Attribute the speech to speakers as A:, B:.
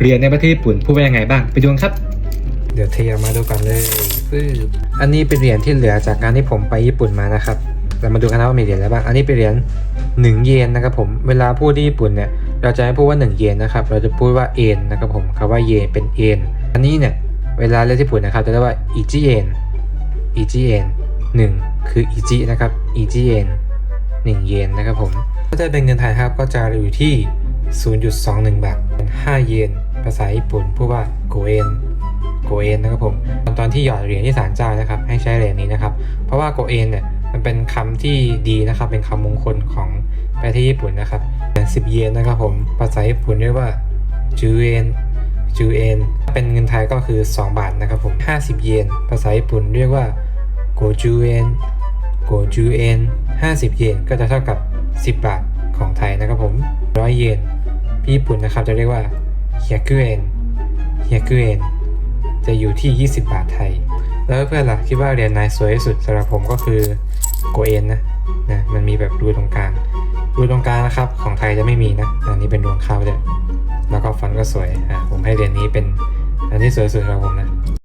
A: เรียญในประเทศญี่ปุ่นพูดว่ายังไงบ้างไปดูกันครับ
B: เดี๋ยวเทออกมาดูกันเลยปึ๊บอันนี้เป็นเหรียญที่เหลือจากการที่ผมไปญี่ปุ่นมานะครับ เรามาดูกันนะว่ามีเหรียญอะไรบ้าง อันนี้เป็นเหรียญ1 เยนนะครับผม เวลาพูดที่ญี่ปุ่นเนี่ย เราจะไม่พูดว่า 1 เยนนะครับ เราจะพูดว่าเอนนะครับผมคำว่าเยนเป็นเอน อันนี้เนี่ย เวลาเรียกที่ญี่ปุ่นนะครับจะเรียกว่าอิจิเอนอิจิเอนหนึ่งคืออิจินะครับอิจิเอนหนึ่งเยนนะครับผม ถ้าจะเป็นเงินไทยครับก็จะอยู่ที่ 0.21 บาทเป็น5เยน ภาษาญี่ปุ่นพูดว่าโกเอนโกเอนนะครับผมตอนตอนที่หยอดเหรียญที่ศาลเจ้านะครับ ให้ใช้เหรียญนี้นะครับ เพราะว่าโกเอนเนี่ยมันเป็นคำที่ดีนะครับ เป็นคำมงคลของประเทศญี่ปุ่นนะครับสิบเยนนะครับผมภาษาญี่ปุ่นเรียกว่าจูเอนจูเอนถ้าเป็นเงินไทยก็คือ 2 บาทนะครับผม50 เยน ภาษาญี่ปุ่นเรียกว่าโกจูเอนโกจูเอน50 เยนก็จะเท่ากับ 10 บาทของไทยนะครับผมร้อยเยน ญี่ปุ่นนะครับจะเรียกว่า เฮียกุเอนเฮียกุเอนจะอยู่ที่ 20 บาทไทย แล้วเพื่อนล่ะคิดว่าเหรียญไหนสวยที่สุดสำหรับผมก็คือโกเอนนะนะมันมีแบบรูตรงกลางรูตรงกลางนะครับ ของไทยจะไม่มีนะ อันนี้เป็นดวงข้าวเลยแล้วก็ฟอนต์ก็สวยอะผมให้เหรียญนี้เป็นอันที่สวยที่สุดสำหรับผมนะ